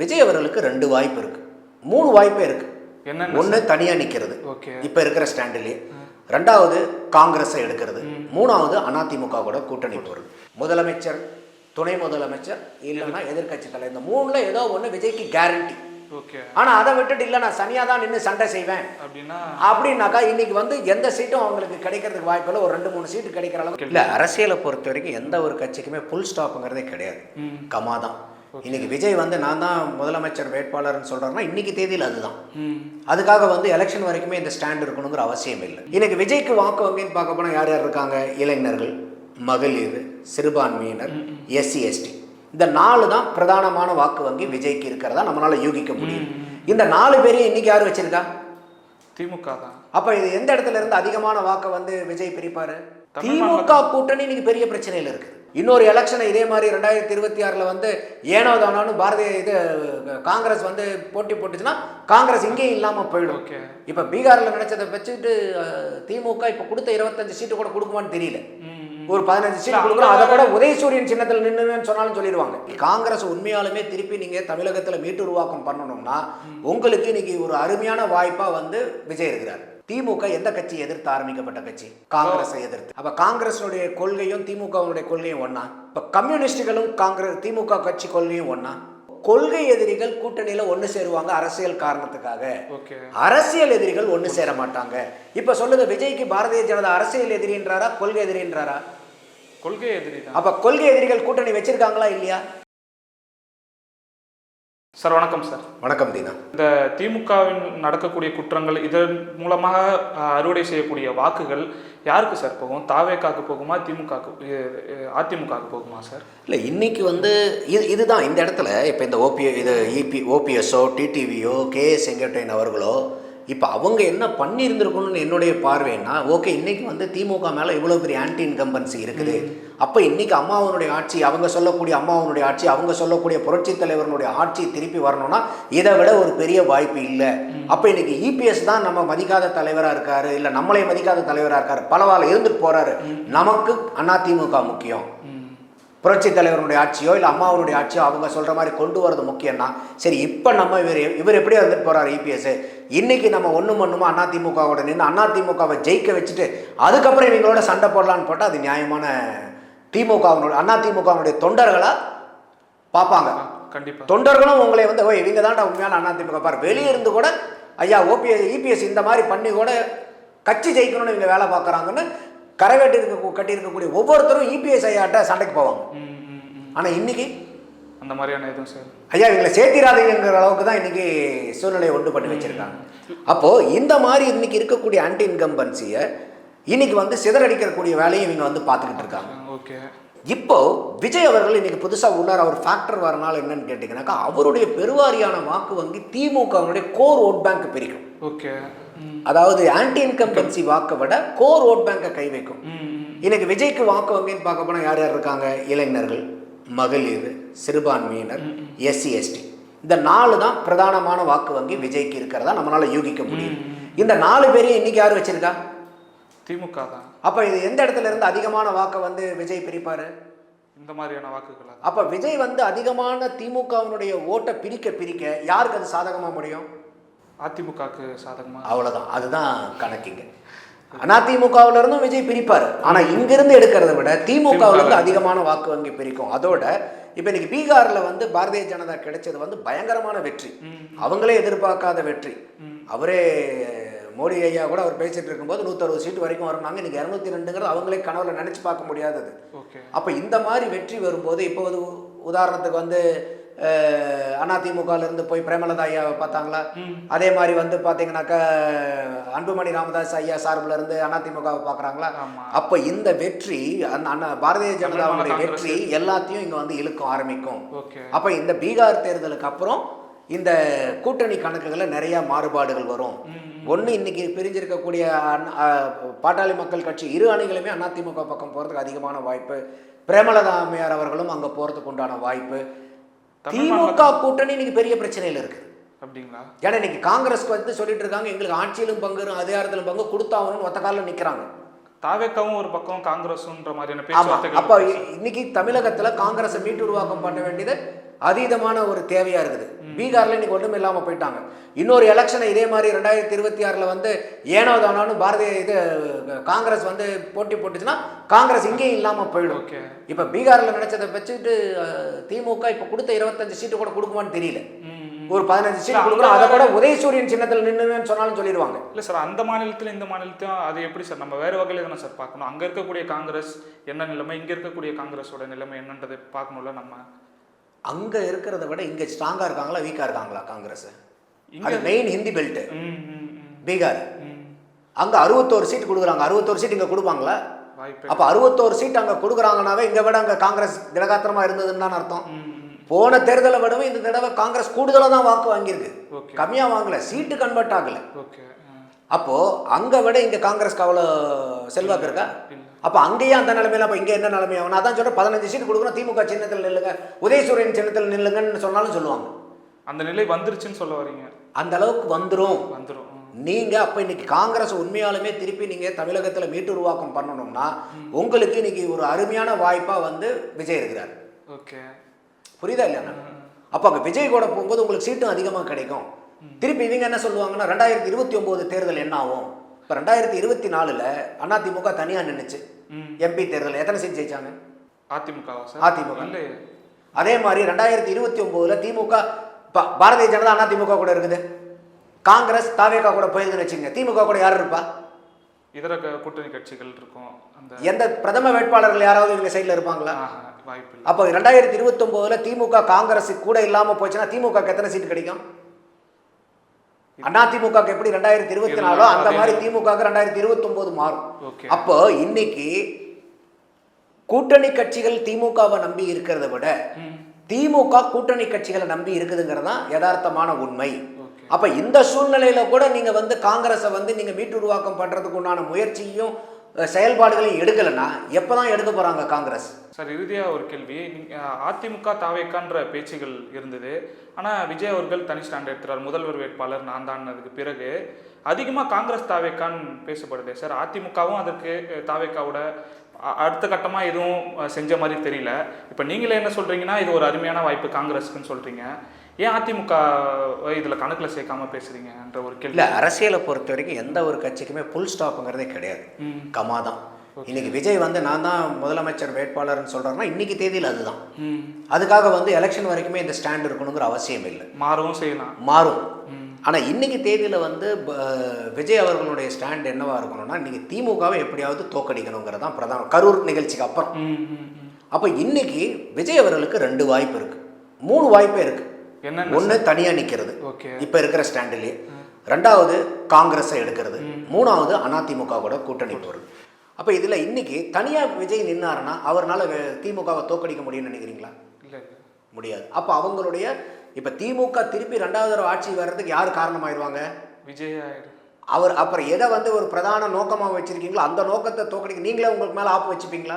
விஜய் அவர்களுக்கு ரெண்டு வாய்ப்பு இருக்கு. மூணு வாய்ப்பே இருக்கு. என்னென்ன ஒன்று தனியாக நிற்கிறது இப்போ இருக்கிற ஸ்டாண்டிலே. ரெண்டாவது காங்கிரஸை எடுக்கிறது. மூணாவது அதிமுக கூட கூட்டணி போகிறது முதலமைச்சர் துணை முதலமைச்சர் இல்லைன்னா எதிர்க்கட்சி தலைவர். இந்த மூணுல ஏதோ ஒன்று விஜய்க்கு கேரண்டி ஆனால் அதை விட்டுட்டு இல்லை நான் சனியாக தான் நின்று சண்டை செய்வேன். அப்படின்னா அப்படின்னாக்கா இன்னைக்கு வந்து எந்த சீட்டும் அவங்களுக்கு கிடைக்கிறதுக்கு வாய்ப்பு இல்லை. ஒரு ரெண்டு மூணு சீட்டு கிடைக்கிற அளவுக்கு இல்லை அரசியலை பொறுத்த வரைக்கும் எந்த ஒரு கட்சிக்குமே ஃபுல் ஸ்டாப்புங்கிறதே கிடையாது. ம். கமா தான். இன்னைக்கு விஜய் வந்து நான் தான் முதலமைச்சர் வேட்பாளர்னு சொல்றாருன்னா இன்னைக்கு தேதியில் அதுதான். அதுக்காக வந்து எலெக்ஷன் வரைக்குமே இந்த ஸ்டாண்ட் இருக்கணுங்கிற அவசியம் இல்லை. இன்னைக்கு விஜய்க்கு வாக்கு வங்கின்னு பார்க்க போனால் யார் யார் இருக்காங்க? இளைஞர்கள் மகளிர் சிறுபான்மையினர் எஸ்சி எஸ்டி. இந்த நாலு தான் பிரதானமான வாக்கு வங்கி விஜய்க்கு இருக்கிறதா நம்மளால யூகிக்க முடியும். இந்த நாலு பேரையும் இன்னைக்கு யார் வச்சிருக்கா? திமுக தான். அப்ப இது எந்த இடத்துல இருந்து அதிகமான வாக்கை வந்து விஜய் பிரிப்பாரு? திமுக கூட்டணி இன்னைக்கு பெரிய பிரச்சனையில இருக்கு. இன்னொரு எலெக்ஷனை இதே மாதிரி ரெண்டாயிரத்தி இருபத்தி ஆறுல வந்து ஏனோ தானோன்னு பாரதிய இது காங்கிரஸ் வந்து போட்டி போட்டுச்சுன்னா காங்கிரஸ் இங்கேயும் இல்லாம போயிடும். இப்ப பீகார்ல நினைச்சதை வச்சுட்டு திமுக இப்ப கொடுத்த இருபத்தஞ்சு சீட்டு கூட கொடுக்குமான்னு தெரியல. ஒரு பதினஞ்சு சீட் கொடுக்குறோம் அதை கூட உதயசூரியன் சின்னத்தில் நின்றுன்னு சொன்னாலும் சொல்லிடுவாங்க. காங்கிரஸ் உண்மையாலுமே திருப்பி நீங்க தமிழகத்துல மீட்டு உருவாக்கம் பண்ணணும்னா உங்களுக்கு இன்னைக்கு ஒரு அருமையான வாய்ப்பா வந்து விஜய் இருக்கிறார். திமுக எந்த கட்சி எதிர்த்து ஆரம்பிக்கப்பட்ட கட்சி? காங்கிரஸை எதிர்த்து. அப்ப காங்கிரஸுடைய கொள்கையும் திமுகவுடைய கொள்கையும் ஒண்ணா? இப்ப கம்யூனிஸ்டுகளும் காங்கிரஸ் திமுக கட்சி கொள்கையும் ஒண்ணா? கொள்கை எதிரிகள் கூட்டணியில ஒண்ணு சேருவாங்க அரசியல் காரணத்துக்காக. அரசியல் எதிரிகள் ஒண்ணு சேர மாட்டாங்க. இப்ப சொல்லுங்க விஜய்க்கு பாரதிய ஜனதா அரசியல் எதிரின்றாரா கொள்கை எதிரின்றாரா? கொள்கை எதிரி அப்ப கொள்கை எதிரிகள் கூட்டணி வச்சிருக்காங்களா இல்லையா? சார் வணக்கம் சார். வணக்கம் தீனா. இந்த திமுகவின் நடக்கக்கூடிய குற்றங்கள் இதன் மூலமாக அறுவடை செய்யக்கூடிய வாக்குகள் யாருக்கு சார் போகும்? தாவேக்காக்கு போகுமா திமுகக்கு அதிமுகக்கு போகுமா சார்? இல்லை இன்னைக்கு வந்து இது இதுதான் இந்த இடத்துல. இப்போ இந்த ஓபி இது இபி ஓபிஎஸ்ஓ டிடிவியோ கேஎஸ் செங்கட்டையன் அவர்களோ இப்போ அவங்க என்ன பண்ணியிருந்திருக்கணும்னு என்னுடைய பார்வைன்னா ஓகே இன்னைக்கு வந்து திமுக மேலே இவ்வளோ பெரிய ஆன்டி இன்கம்பன்சி இருக்குது அப்போ இன்னைக்கு அம்மாவனுடைய ஆட்சி அவங்க சொல்லக்கூடிய அம்மாவனுடைய ஆட்சி அவங்க சொல்லக்கூடிய புரட்சி தலைவர்களுடைய ஆட்சி திருப்பி வரணும்னா இதை விட ஒரு பெரிய வாய்ப்பு இல்லை. அப்போ இன்னைக்கு இபிஎஸ் தான் நம்ம மதிக்காத தலைவராக இருக்காரு இல்லை நம்மளே மதிக்காத தலைவராக இருக்காரு பலவாள் இருந்துட்டு போறாரு. நமக்கு அதிமுக முக்கியம். புரட்சி தலைவருடைய ஆட்சியோ இல்லை அம்மாவனுடைய ஆட்சியோ அவங்க சொல்கிற மாதிரி கொண்டு வரது முக்கியம்னா சரி இப்போ நம்ம இவர் இவர் எப்படி வந்துட்டு போகிறார் இபிஎஸ் இன்னைக்கு நம்ம ஒன்று மண்ணுமா அதிமுகவோட நின்று அதிமுகவை ஜெயிக்க வச்சுட்டு அதுக்கப்புறம் இவங்களோட சண்டை போடலான்னு போட்டால் அது நியாயமான திமுகவினுடைய அதிமுகவினுடைய தொண்டர்களாக பார்ப்பாங்க. கண்டிப்பா. தொண்டர்களும் உங்களை வந்து ஓ இவங்க தான்டா உண்மையான அதிமுக பாரு. வெளியே இருந்து கூட ஐயா ஓபிஎஸ் இபிஎஸ் இந்த மாதிரி பண்ணி கூட கட்சி ஜெயிக்கணும்னு இவங்க வேலை பார்க்குறாங்கன்னு கரவேட்டு இருக்க கட்டியிருக்கக்கூடிய ஒவ்வொருத்தரும் இபிஎஸ் ஐயாட்ட சண்டைக்கு போவாங்க. ஆனால் இன்னைக்கு அந்த மாதிரியான எதுவும் சார்? ஐயா இவங்களை சேர்த்திராதீங்கிற அளவுக்கு தான் இன்னைக்கு சூழ்நிலையை உண்டு பண்ணி வச்சிருக்காங்க. அப்போ இந்த மாதிரி இன்னைக்கு இருக்கக்கூடிய ஆன்டி இன்கம்பன்சியை இன்னைக்கு வந்து சிதறடிக்கக்கூடிய வேலையை இவங்க வந்து பார்த்துக்கிட்டு இருக்காங்க. ஓகே. இப்போ விஜய் அவர்கள் இன்னைக்கு புதுசாக உள்ளார் அவர் ஃபேக்டர் வரனால என்னன்னு கேட்டிங்கனாக்கா அவருடைய பெருவாரியான வாக்கு வங்கி திமுகவுடைய கோர் ஓட் பேங்க் பிரிக்கும். ஓகே. அதாவது ஆன்டி இன்கம்பன்சி வாக்கை விட கோர் ஓட் பேங்கை கை வைக்கும். இன்னைக்கு விஜய்க்கு வாக்கு வங்கின்னு பார்க்க போனால் யார் யார் இருக்காங்க? இளைஞர்கள் மகளிர் சிறுபான்மையினர் எஸ்சி எஸ்டி இந்த நாலு தான் பிரதானமான வாக்கு வங்கி விஜய்க்கு இருக்கிறதா நம்மளால யூகிக்க முடியும். இந்த நாலு பேரையும் இன்னைக்கு யார் வச்சிருக்கா? திமுக தான். அப்ப இது எந்த இடத்துல இருந்து அதிகமான வாக்கை வந்து விஜய் பிரிப்பாரு? இந்த மாதிரியான வாக்குகளா அப்ப விஜய் வந்து அதிகமான திமுகவினுடைய ஓட்டை பிரிக்க பிரிக்க யாருக்கு அது சாதகமா முடியும்? அதிமுகக்கு சாதகமா? அவ்வளவுதான். அதுதான் கணக்குங்க அதிமுகவுல இருந்தும் விஜய் பிரிப்பாரு. ஆனா இங்கிருந்து எடுக்கிறத விட திமுகவுல இருந்து அதிகமான வாக்கு வங்கி பிரிக்கும். அதோட இப்ப இன்னைக்கு பீகார்ல வந்து பாரதிய ஜனதா கிடைச்சது வந்து பயங்கரமான வெற்றி. அவங்களே எதிர்பார்க்காத வெற்றி. அவரே மோடி ஐயா கூட அவர் பேசிட்டு இருக்கும்போது நூற்றறுபது சீட்டு வரைக்கும் வரணுங்க இன்னைக்கு இரநூத்தி ரெண்டுங்கிறது அவங்களே கனவுல நினைச்சு பார்க்க முடியாதது. அப்போ இந்த மாதிரி வெற்றி வரும்போது இப்போ வந்து உதாரணத்துக்கு வந்து அஹ், அதிமுகல இருந்து போய் பிரேமலதா ஐயாவை பார்த்தாங்களா? அதே மாதிரி வந்து பார்த்தீங்கன்னாக்கா அன்புமணி ராமதாஸ் ஐயா சார்பில் இருந்து அதிமுகவை பார்க்குறாங்களா? அப்போ இந்த வெற்றி அந்த அண்ணா பாரதிய ஜனதாவுடைய வெற்றி எல்லாத்தையும் இங்கே வந்து இழுக்க ஆரம்பிக்கும். அப்போ இந்த பீகார் தேர்தலுக்கு அப்புறம் இந்த கூட்டணி கணக்குகளை நிறைய மாறுபாடுகள் வரும். ஒன்று இன்னைக்கு பிரிஞ்சிருக்கக்கூடிய பாட்டாளி மக்கள் கட்சி இரு அணிகளுமே அதிமுக பக்கம் போகிறதுக்கு அதிகமான வாய்ப்பு. பிரேமலதா அம்மையார் அவர்களும் அங்கே போகிறதுக்கு உண்டான வாய்ப்பு. திமுக கூட்டணி இன்னைக்கு பெரிய பிரச்சனையில் இருக்குது அப்படிங்களா? ஏன்னா இன்னைக்கு காங்கிரஸ்க்கு வந்து சொல்லிட்டு இருக்காங்க எங்களுக்கு ஆட்சியிலும் பங்கு அதிகாரத்திலும் பங்கு கொடுத்தாகணும்னு ஒத்த காலில் நிற்கிறாங்க தாவேக்காவும் ஒரு பக்கம் காங்கிரஸ்ன்ற மாதிரியான அப்ப இன்னைக்கு தமிழகத்துல காங்கிரஸை மீட்டு உருவாக்கம் பண்ண வேண்டியது அதீதமான ஒரு தேவையா இருக்குது. பீகார்ல இன்னைக்கு ஒண்ணும் இல்லாம போயிட்டாங்க. இன்னொரு எலெக்ஷனை இதே மாதிரி ரெண்டாயிரத்தி இருபத்தி ஆறுல வந்து ஏனோ தானோன்னு பாரதிய இது காங்கிரஸ் வந்து போட்டி போட்டுச்சுன்னா காங்கிரஸ் இங்கேயும் இல்லாம போயிடும். இப்ப பீகார்ல நினைச்சதை வச்சுட்டு திமுக இப்ப கொடுத்த இருபத்தஞ்சு சீட்டு கூட கொடுக்குமான்னு தெரியல. ஒரு பதினஞ்சு சீட்டு கொடுக்குறோம் அதை கூட உதயசூரியன் சின்னத்தில் நின்னுன்னு சொன்னாலும் சொல்லிடுவாங்க. இல்லை சார் அந்த மாநிலத்தில் இந்த மாநிலத்தையும் அது எப்படி சார்? நம்ம வேறு வகையில் தானே சார் பார்க்கணும். அங்கே இருக்கக்கூடிய காங்கிரஸ் என்ன நிலைமை இங்கே இருக்கக்கூடிய காங்கிரஸோட நிலைமை என்னன்றதை பார்க்கணும்ல நம்ம. அங்க இருக்கிறத விட இங்க ஸ்ட்ராங்கா இருக்காங்களா வீக்கா இருக்காங்களா காங்கிரஸ்? அது மெயின் ஹிந்தி பெல்ட் ம் ம் ம். பீகார். அங்க அறுபத்தோரு சீட் கொடுக்குறாங்க. அறுபத்தோரு சீட் இங்க கொடுப்பாங்களா? அப்ப அறுபத்தோரு சீட் அங்க கொடுக்குறாங்கனாவே இங்க விட அங்க காங்கிரஸ் திடகாத்திரமா இருந்ததுன்னு தான் அர்த்தம். போன தேர்தலை விடவும் இந்த தடவை காங்கிரஸ் கூடுதலா தான் வாக்கு வாங்கியிருக்கு. ஓகே. கம்மியா வாங்கல. சீட்டு கன்வெர்ட் ஆகல. ஓகே அப்போ அங்க விட இங்க காங்கிரஸ்க்கு அவ்வளோ செல்வாக்கு இருக்கா? அப்ப அங்கேயே அந்த நிலைமையில அப்ப இங்க என்ன நிலைமை ஆகும் நான் அதான் சொல்றேன் பதினஞ்சு சீட் கொடுக்கணும் திமுக சின்னத்தில் நில்லுங்க உதயசூரியன் சின்னத்தில் நில்லுங்கன்னு சொன்னாலும் சொல்லுவாங்க. அந்த நிலை வந்துருச்சுன்னு சொல்ல வரீங்க. அந்த அளவுக்கு வந்துரும். வந்துடும் நீங்க அப்ப இன்னைக்கு காங்கிரஸ் உண்மையாலுமே திருப்பி நீங்க தமிழகத்துல மீட்டு உருவாக்கம் பண்ணணும்னா உங்களுக்கு இன்னைக்கு ஒரு அருமையான வாய்ப்பா வந்து விஜய் இருக்கிறார். ஓகே. புரியுதா இல்லையா? அப்ப அங்க விஜய் கூட போகும்போது உங்களுக்கு சீட்டும் அதிகமா கிடைக்கும். திருப்பி இவங்க என்ன சொல்லுவாங்கன்னா ரெண்டாயிரத்தி இருபத்தி ஒன்பது தேர்தல் என்ன ஆகும்? இப்ப ரெண்டாயிரத்தி இருபத்தி நாலுல அதிமுக தனியா நின்னுச்சு. ம் எம்பி தேர்தல் எத்தனை சீட் ஜெயிச்சாங்க? அதிமுக. இல்லை அதே மாதிரி ரெண்டாயிரத்தி இருபத்தி ஒம்போதுல திமுக பாரதிய ஜனதா அண்ணா திமுக கூட இருக்குது. காங்கிரஸ் தாவேகா கூட போயிருதுன்னு வச்சுங்க திமுக கூட யார் இருப்பா? இதர கூட்டணி கட்சிகள் இருக்கும். அந்த எந்த பிரதம வேட்பாளர்கள் யாராவது இவங்க சைடில் இருப்பாங்களா? வாய்ப்பு அப்போ ரெண்டாயிரத்தி இருபத்தி ஒம்போதுல திமுக காங்கிரஸ் கூட இல்லாம போச்சுன்னா திமுக எத்தனை சீட் கிடைக்கும்? அண்ணா திமுக எப்படி ரெண்டாயிரத்தி இருபத்தி நாலோ அந்த மாதிரி திமுக ரெண்டாயிரத்தி இருபத்தி ஒன்பது மாறும் அப்போ இன்னைக்கு கூட்டணி கட்சிகள் திமுகவை நம்பி இருக்கிறத விட திமுக கூட்டணி கட்சிகளை நம்பி இருக்குதுங்கிறது தான் யதார்த்தமான உண்மை. அப்ப இந்த சூழ்நிலையில கூட நீங்க வந்து காங்கிரஸை வந்து நீங்க மீட்டு உருவாக்கம் பண்றதுக்கு உண்டான முயற்சியும் செயல்பாடுகளை செயல்பாடுகளையும் எடுக்கலைன்னா எப்பதான் எடுக்க போகிறாங்க காங்கிரஸ்? சார் இறுதியாக ஒரு கேள்வி. அதிமுக தாவேக்கான்ற பேச்சுகள் இருந்தது. ஆனால் விஜய் அவர்கள் தனி ஸ்டாண்ட் எடுத்துறார். முதல்வர் வேட்பாளர் நான் தான்னதுக்கு பிறகு. அதிகமாக காங்கிரஸ் தாவேக்கான்னு பேசப்படுது சார். அதிமுகவும் அதற்கு தாவேக்காவோட அடுத்த கட்டமாக எதுவும் செஞ்ச மாதிரி தெரியல. இப்போ நீங்களே என்ன சொல்கிறீங்கன்னா இது ஒரு அருமையான வாய்ப்பு காங்கிரஸ்க்குன்னு சொல்கிறீங்க ஏன் அதிமுக இதுல கணக்குல சேர்க்காம பேசுறீங்கன்ற ஒரு கேள்வி. இல்ல அரசியலை பொறுத்த வரைக்கும் எந்த ஒரு கட்சிக்குமே புல் ஸ்டாப்புங்கிறதே கிடையாது. கமா தான். இன்னைக்கு விஜய் வந்து நான் தான் முதலமைச்சர் வேட்பாளர்னு சொல்றாருன்னா இன்னைக்கு தேதியில் அதுதான். அதுக்காக வந்து எலெக்ஷன் வரைக்குமே இந்த ஸ்டாண்ட் இருக்கணுங்கிற அவசியம் இல்லை. மாறவும் செய்யலாம். மாறும். ம். ஆனா இன்னைக்கு தேதியில வந்து விஜய் அவர்களுடைய ஸ்டாண்ட் என்னவா இருக்கணும்னா இன்னைக்கு திமுகவை எப்படியாவது தோக்கடிக்கணுங்கிறது தான் பிரதான கரூர் நிகழ்ச்சிக்கு அப்புறம். அப்ப இன்னைக்கு விஜய் அவர்களுக்கு ரெண்டு வாய்ப்பு இருக்கு. மூணு வாய்ப்பே இருக்கு. என்னென்ன ஒண்ணு தனியா நிக்கிறது. ஓகே. இப்ப இருக்கிற ஸ்டாண்டிலேயே ரெண்டாவது காங்கிரஸை எடுக்கிறது. மூணாவது அதிமுக கூட கூட்டணி போறது அப்ப இதுல இன்னைக்கு தனியா விஜய் நின்னாருன்னா அவர்னால திமுகவை தோக்கடிக்க முடியும்னு நினைக்கிறீங்களா? முடியாது. அப்ப அவங்களுடைய இப்ப திமுக திருப்பி ரெண்டாவது தடவை ஆட்சி வர்றதுக்கு யார் காரணமாயிருவாங்க? விஜய் அவர் அப்புறம் எதை வந்து ஒரு பிரதான நோக்கமா வச்சிருக்கீங்களோ அந்த நோக்கத்தை தோக்கடிக்க நீங்களே உங்களுக்கு மேல ஆப்பு வச்சுப்பீங்களா?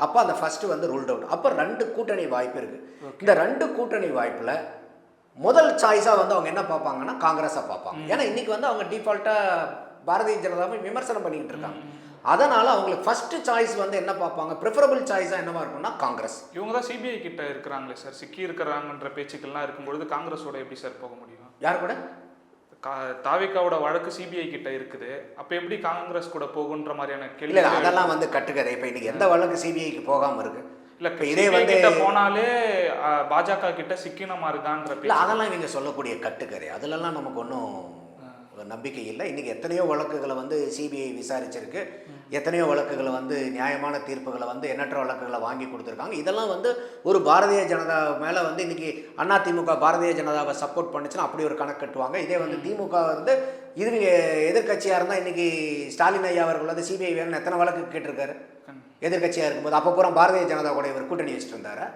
அப்போ அந்த ஃபர்ஸ்ட் வந்து ரூல்ட் அவுட் அப்போ ரெண்டு கூட்டணி வாய்ப்பு இருக்கு. இந்த ரெண்டு கூட்டணி வாய்ப்புல முதல் சாய்ஸாக வந்து அவங்க என்ன பார்ப்பாங்கன்னா காங்கிரஸை பார்ப்பாங்க. ஏன்னா இன்னைக்கு வந்து அவங்க டிஃபால்ட்டாக பாரதிய ஜனதாவை விமர்சனம் பண்ணிக்கிட்டு இருக்காங்க. அதனால அவங்களுக்கு ஃபர்ஸ்ட் சாய்ஸ் வந்து என்ன பார்ப்பாங்க? ப்ரிஃபரபிள் சாய்ஸாக என்னவா இருக்கும்னா காங்கிரஸ். இவங்க தான் சிபிஐ கிட்ட இருக்கிறாங்களே சார் சிக்கி இருக்கிறாங்கன்ற பேச்சுக்கள்லாம் இருக்கும்பொழுது காங்கிரஸோட எப்படி சார் போக முடியும்? யார் கூட? கா தாவிகாவோட வழக்கு சிபிஐ கிட்ட இருக்குது. அப்ப எப்படி காங்கிரஸ் கூட போகுன்ற மாதிரியான கேள்வி இல்லை அதெல்லாம் வந்து கட்டுக்கதை. இப்போ இன்னைக்கு எந்த வழக்கு சிபிஐக்கு போகாம இருக்கு? இல்ல இப்ப இதே வந்து போனாலே பாஜக கிட்ட சிக்கினமா இருக்கான்ற அதெல்லாம் இவங்க சொல்லக்கூடிய கட்டுக்கதை. அதுலலாம் நமக்கு ஒன்றும் நம்பிக்கை இல்லை. இன்னைக்கு எத்தனையோ வழக்குகளை வந்து சிபிஐ விசாரிச்சிருக்கு. எத்தனையோ வழக்குகளை வந்து நியாயமான தீர்ப்புகளை வந்து எண்ணற்ற வழக்குகளை வாங்கி கொடுத்துருக்காங்க. இதெல்லாம் வந்து ஒரு பாரதிய ஜனதா மேலே வந்து இன்னைக்கு அண்ணா திமுக பாரதிய ஜனதாவை சப்போர்ட் பண்ணுச்சுன்னா அப்படி ஒரு கணக்கு கட்டுவாங்க. இதே வந்து திமுக வந்து இது எதிர்கட்சியாக இருந்தால் இன்னைக்கு ஸ்டாலின் ஐயா அவர்கள் வந்து சிபிஐ வேணும்னு எத்தனை வழக்கு கேட்டிருக்காரு? எதிர்கட்சியாக இருக்கும்போது அப்போ பூரா பாரதிய ஜனதா கூட இவர் கூட்டணி வச்சுட்டு இருந்தார்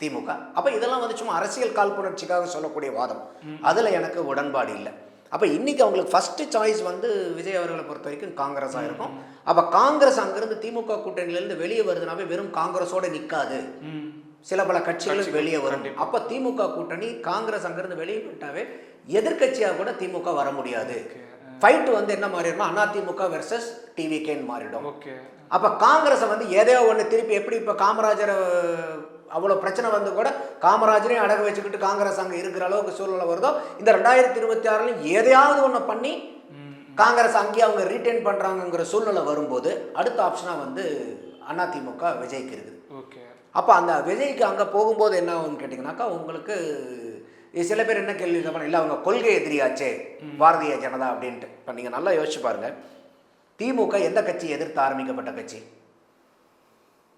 திமுக. அப்போ இதெல்லாம் வந்து சும்மா அரசியல் காழ்ப்புணர்ச்சிக்காக சொல்லக்கூடிய வாதம். அதில் எனக்கு உடன்பாடு இல்லை. அப்போ இன்னைக்கு அவங்களுக்கு ஃபர்ஸ்ட் சாய்ஸ் வந்து விஜய் அவர்களை பொறுத்த வரைக்கும் காங்கிரஸாக இருக்கும். அப்போ காங்கிரஸ் அங்கிருந்து திமுக கூட்டணியிலேருந்து வெளியே வருதுனாவே வெறும் காங்கிரஸோட நிற்காது சில பல கட்சிகளும் வெளியே வரும். அப்போ திமுக கூட்டணி காங்கிரஸ் அங்கிருந்து வெளியே போயிட்டாவே எதிர்க்கட்சியாக கூட திமுக வர முடியாது. ஃபைட் வந்து என்ன மாறிடும்னா அதிமுக வெர்சஸ் டிவிகேன்னு மாறிடும். அப்போ காங்கிரஸை வந்து எதையோ ஒன்று திருப்பி எப்படி இப்போ காமராஜர் அவ்வளோ பிரச்சனை வந்து கூட காமராஜரையும் அடகு வச்சுக்கிட்டு காங்கிரஸ் அங்கே இருக்கிற அளவுக்கு சூழ்நிலை வருதோ இந்த ரெண்டாயிரத்தி இருபத்தி ஆறுலையும் எதையாவது ஒன்று பண்ணி காங்கிரஸ் அங்கேயே அவங்க ரீட்டைன் பண்ணுறாங்கங்கிற சூழ்நிலை வரும்போது அடுத்த ஆப்ஷனாக வந்து அதிமுக விஜய்க்கு இருக்குது. ஓகே. அப்போ அந்த விஜய்க்கு அங்கே போகும்போது என்ன ஆகும்னு கேட்டிங்கனாக்கா உங்களுக்கு சில பேர் என்ன கேள்வி கேட்பாங்க இல்லை அவங்க கொள்கை எதிரியாச்சே பாரதிய ஜனதா அப்படின்ட்டு. இப்போ நீங்கள் நல்லா யோசிச்சு பாருங்க. திமுக எந்த கட்சி எதிர்த்து ஆரம்பிக்கப்பட்ட கட்சி?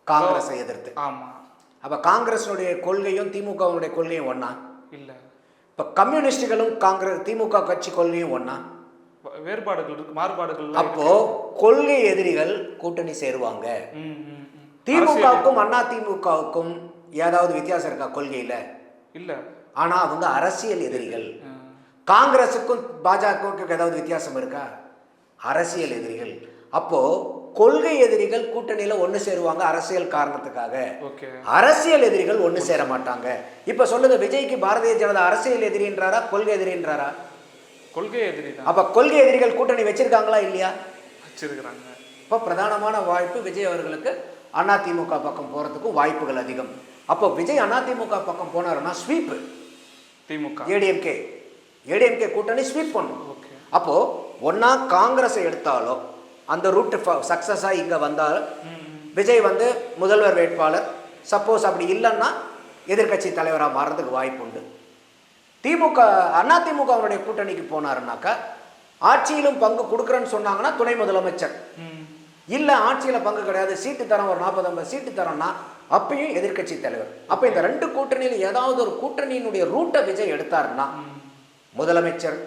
காங்கிரஸை எதிர்த்து. ஆமா. அப்போ காங்கிரஸினுடைய கொள்கையும் திமுகவுடைய கொள்கையும் ஒன்றா இல்ல. இப்போ கம்யூனிஸ்டுகளும் காங்கிரஸ் திமுக கட்சி கொள்கையும் ஒன்றா வேறுபாடுகள் இருக்கு மாறுபாடுகள் அப்போ கொள்கை எதிரிகள் கூட்டணி சேருவாங்க. திமுகவுக்கும் அண்ணா திமுகவுக்கும் ஏதாவது வித்தியாசம் இருக்கா கொள்கையில்? இல்ல. ஆனா அவங்க அரசியல் எதிரிகள். காங்கிரஸுக்கும் பாஜகவுக்கும் ஏதாவது வித்தியாசம் இருக்கா? அரசியல் எதிரிகள். அப்போ கொள்கை எதிரிகள் கூட்டணியில ஒன்று சேருவாங்க அரசியல் காரணத்துக்காக. அரசியல் எதிரிகள் ஒன்று சேர மாட்டாங்க. இப்ப சொல்லுங்க விஜய்க்கு பாரதிய ஜனதா அரசியல் எதிரின்றாரா கொள்கை எதிரின்றாரா கொள்கை எதிரி அப்ப கொள்கை எதிரிகள் கூட்டணி வச்சிருக்காங்களா இல்லையா? வச்சிருக்கிறாங்க. இப்போ பிரதானமான வாய்ப்பு விஜய் அவர்களுக்கு அதிமுக பக்கம் போறதுக்கும் வாய்ப்புகள் அதிகம். அப்போ விஜய் அதிமுக பக்கம் போனாருன்னா ஸ்வீப்பு திமுக. ஏடிஎம்கே. ஏடிஎம்கே கூட்டணி ஸ்வீப் பண்ணும். ஓகே. அப்போ ஒண்ணா காங்கிரஸை எடுத்தாலோ அந்த ரூட் சக்ஸஸாக இங்கே வந்தால் விஜய் வந்து முதல்வர் வேட்பாளர். சப்போஸ் அப்படி இல்லைன்னா எதிர்க்கட்சி தலைவராக மாறதுக்கு வாய்ப்பு உண்டு. திமுக அதிமுக அவருடைய கூட்டணிக்கு போனாருனாக்கா ஆட்சியிலும் பங்கு கொடுக்குறேன்னு சொன்னாங்கன்னா துணை முதலமைச்சர். இல்லை ஆட்சியில் பங்கு கிடையாது. சீட்டு தரம் ஒரு நாற்பது ஐம்பது சீட்டு தரோம்னா அப்பயும் எதிர்க்கட்சி தலைவர். அப்போ இந்த ரெண்டு கூட்டணியில் ஏதாவது ஒரு கூட்டணியினுடைய ரூட்டை விஜய் எடுத்தாருன்னா முதலமைச்சர்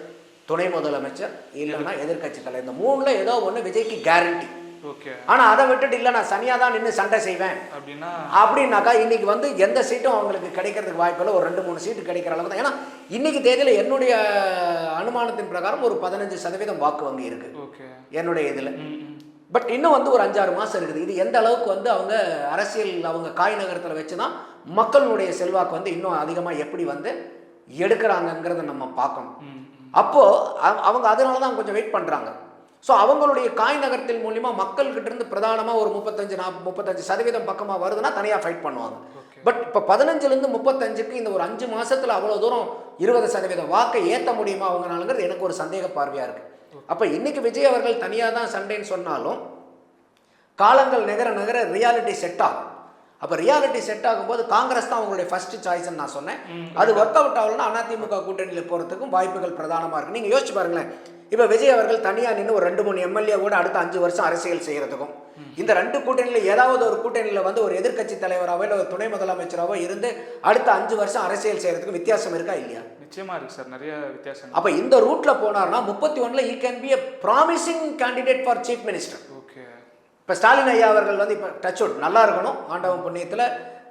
துணை முதலமைச்சர் இல்லைன்னா எதிர்க்கட்சி தலைவர். இந்த மூணுல ஏதோ ஒன்று விஜய்க்கு கேரண்டி ஓகே ஆனால் அதை விட்டுட்டு இல்லை நான் சனியாக தான் நின்று சண்டை செய்வேன். அப்படின்னா? அப்படின்னாக்கா இன்னைக்கு வந்து எந்த சீட்டும் அவங்களுக்கு கிடைக்கிறதுக்கு வாய்ப்பு இல்லை. ஒரு ரெண்டு மூணு சீட்டு கிடைக்கிற அளவு தான். ஏன்னா இன்னைக்கு தேதியில் என்னுடைய அனுமானத்தின் பிரகாரம் ஒரு பதினஞ்சு சதவீதம் வாக்கு வங்கி இருக்கு. ஓகே என்னுடைய இதில். பட் இன்னும் வந்து ஒரு அஞ்சாறு மாதம் இருக்குது. இது எந்த அளவுக்கு வந்து அவங்க அரசியல் அவங்க காய் நகரத்தில் வச்சு தான் மக்களுடைய செல்வாக்கு வந்து இன்னும் அதிகமாக எப்படி வந்து எடுக்கிறாங்கங்கிறத நம்ம பார்க்கணும். அப்போது அவங்க அதனால தான் கொஞ்சம் வெயிட் பண்ணுறாங்க ஸோ அவங்களுடைய காய் நகரத்தின் மூலிமா மக்கள்கிட்ட இருந்து பிரதானமாக ஒரு முப்பத்தஞ்சு நாப் முப்பத்தஞ்சு சதவீதம் பக்கமாக வருதுன்னா தனியாக ஃபைட் பண்ணுவாங்க. பட் இப்போ பதினஞ்சுலேருந்து முப்பத்தஞ்சுக்கு இந்த ஒரு அஞ்சு மாசத்துல அவ்வளோ தூரம் இருபது சதவீதம் வாக்கை ஏற்ற முடியுமா அவங்கனாலங்கிறது எனக்கு ஒரு சந்தேக பார்வையாக இருக்குது அப்போ இன்னைக்கு விஜய் அவர்கள் தனியாக தான் சண்டைன்னு சொன்னாலும் காலங்கள் நகர நகர ரியாலிட்டி செட் ஆகும். அப்போ ரியாலிட்டி செட் ஆகும்போது காங்கிரஸ் தான் அவங்களுடைய ஃபர்ஸ்ட் சாய்ஸ்ன்னு நான் சொன்னேன். அது ஒர்க் அவுட் ஆகலன்னா அதிமுக கூட்டணியில் போகிறதுக்கும் வாய்ப்புகள் பிரதானமாக இருக்கு. நீங்கள் யோசிச்சு பாருங்களேன். இப்போ விஜய் அவர்கள் தனியாக நின்று ஒரு ரெண்டு மூணு எம்எல்ஏ கூட அடுத்த அஞ்சு வருஷம் அரசியல் செய்கிறதுக்கும் இந்த ரெண்டு கூட்டணியில் ஏதாவது ஒரு கூட்டணியில் வந்து ஒரு எதிர்க்கட்சி தலைவராகவோ இல்லை ஒரு துணை முதலமைச்சராகவோ இருந்து அடுத்த அஞ்சு வருஷம் அரசியல் செய்கிறதுக்கு வித்தியாசம் இருக்கா இல்லையா? நிச்சயமா இருக்கு சார். நிறைய வித்தியாசம் அப்போ இந்த ரூட்ல போனார்னா முப்பத்தி ஒன்றில் he can be promising candidate for chief minister இப்போ ஸ்டாலின் ஐயா அவர்கள் வந்து இப்போ டச் அவுட் நல்லா இருக்கணும். ஆண்டவன் புண்ணியத்தில்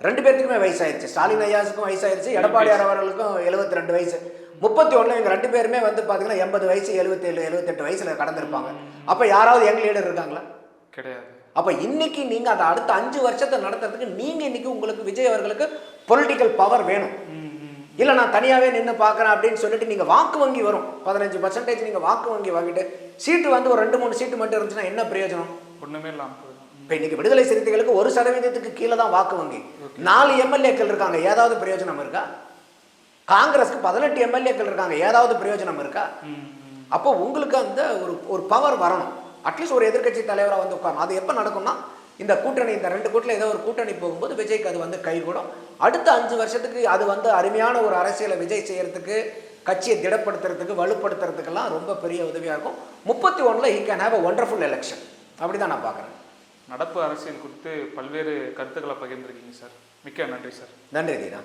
ரெண்டு பேர்த்துக்குமே வயசாயிருச்சு. ஸ்டாலின் ஐயாவுக்கும் வயசாயிருச்சு எடப்பாடியார் அவர்களுக்கும் எழுபத்தி ரெண்டு வயசு. முப்பத்தி ஒன்றில் இவங்க ரெண்டு பேருமே வந்து பார்த்தீங்கன்னா எண்பது வயசு எழுபத்தேழு எழுபத்தெட்டு வயசில் கடந்திருப்பாங்க. அப்போ யாராவது யங் லீடர் இருக்காங்களா? கிடையாது. அப்போ இன்னைக்கு நீங்கள் அந்த அடுத்த அஞ்சு வருஷத்தை நடத்துறதுக்கு நீங்கள் இன்னைக்கு உங்களுக்கு விஜய் அவர்களுக்கு பொலிட்டிக்கல் பவர் வேணும். இல்லை நான் தனியாகவே நின்று பார்க்குறேன் அப்படின்னு சொல்லிட்டு நீங்கள் வாக்கு வங்கி வரும். பதினஞ்சு பர்சன்டேஜ் நீங்கள் வாக்கு வங்கி வாங்கிட்டு சீட்டு வந்து ஒரு ரெண்டு மூணு சீட்டு மட்டும் இருந்துச்சுன்னா என்ன பிரயோஜனம்? ஒண்ணுமே இல்லாம போயிடும். ம். இப்போ இன்னைக்கு விடுதலை சிறுத்தைகளுக்கு ஒரு சதவீதத்துக்கு கீழே தான் வாக்கு வங்கி. நாலு எம்எல்ஏக்கள் இருக்காங்க. ஏதாவது பிரயோஜனம் இருக்கா? காங்கிரஸ்க்கு பதினெட்டு எம்எல்ஏக்கள் இருக்காங்க. ஏதாவது பிரயோஜனம் இருக்கா. அப்போ உங்களுக்கு அந்த ஒரு ஒரு பவர் வரணும். அட்லீஸ்ட் ஒரு எதிர்க்கட்சி தலைவராக வந்து உட்காரணும். அது எப்போ நடக்கும்னா இந்த கூட்டணி இந்த ரெண்டு கூட்டணியில் ஏதோ ஒரு கூட்டணி போகும்போது விஜய்க்கு அது வந்து கைகூடும். அடுத்த அஞ்சு வருஷத்துக்கு அது வந்து அருமையான ஒரு அரசியலை விஜய் செய்யறதுக்கு கட்சியை திடப்படுத்துறதுக்கு வலுப்படுத்துறதுக்கெல்லாம் ரொம்ப பெரிய உதவியாக இருக்கும். முப்பத்தி ஒன்றில் he can have a wonderful election அப்படி தான் நான் பார்க்குறேன். நடப்பு அரசியல் குறித்து பல்வேறு கருத்துக்களை பகிர்ந்திருக்கீங்க சார். மிக்க நன்றி சார். நன்றி தீனா.